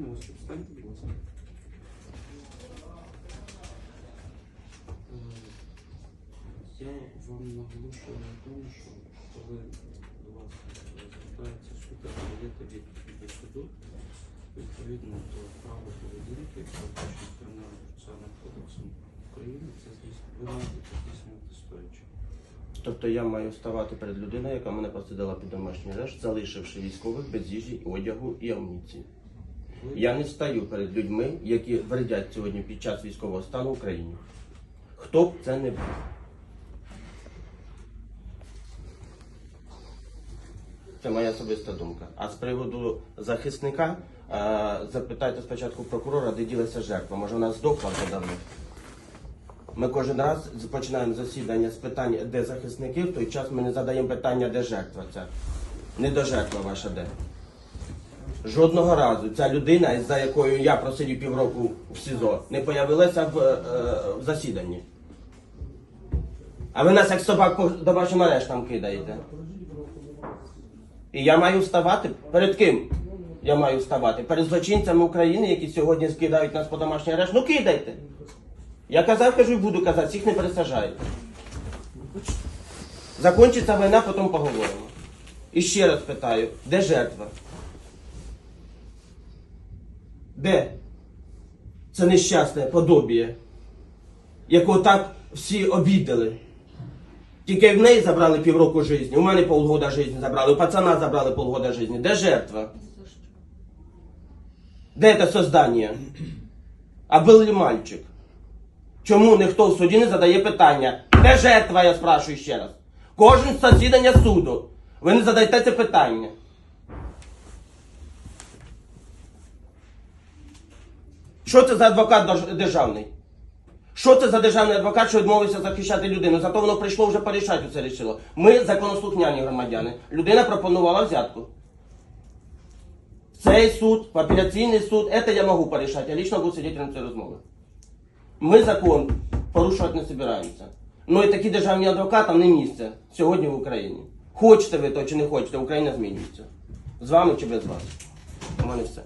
Вас встаньте, будь Я вам наголошую на тому, що коли до вас звертається суд, а надаєте відповідь до суду, відповідно до права поведінки, передбачено Кримінальним процесуальним кодексом України, це ви маєте здійснювати стоячи. Тобто я маю вставати перед людиною, яка мене посадила під домашній арешт, залишивши військових без їжі, одягу і амуніції. Я не стаю перед людьми, які вредять сьогодні під час військового стану Україні. Хто б це не був. Це моя особиста думка. А з приводу захисника, е, запитайте спочатку прокурора, де ділася жертва. Може вона здохла вже давно. Ми кожен раз починаємо засідання з питань, де захисники, в той час ми не задаємо питання, де жертва ця. Не до жертва ваша де. Жодного разу ця людина, за якою я просидів півроку в СІЗО, не появилася в, е, в засіданні. А ви нас як собак по домашнім арештам кидаєте. І я маю вставати. Перед ким я маю вставати? Перед злочинцями України, які сьогодні скидають нас по домашній арешт. Ну кидайте. Я казав, кажу і буду казати, всіх не пересажають. Закончиться війна, потім поговоримо. І ще раз питаю, де жертва? Де? Це нещасне подобіє, якого так всі обідали. Тільки в неї забрали півроку життя, у мене полгода життя забрали, у пацана забрали полгода життя. Де жертва? Де це создання? А був мальчик? Чому ніхто в суді не задає питання? Де жертва, я спрашую ще раз. Кожен засідання суду. Ви не задаєте це питання. Що це за адвокат державний? Що це за державний адвокат, що відмовився захищати людину? Зато воно прийшло вже порішати це рішило. Ми законослухняні громадяни. Людина пропонувала взятку. Цей суд, апеляційний суд, це я можу порішати. Я лично буду свидетелем цієї розмови. Ми закон порушувати не збираємося. Ну і такі державні адвокатам не місце сьогодні в Україні. Хочете ви то чи не хочете, Україна змінюється. З вами чи без вас. У мене все.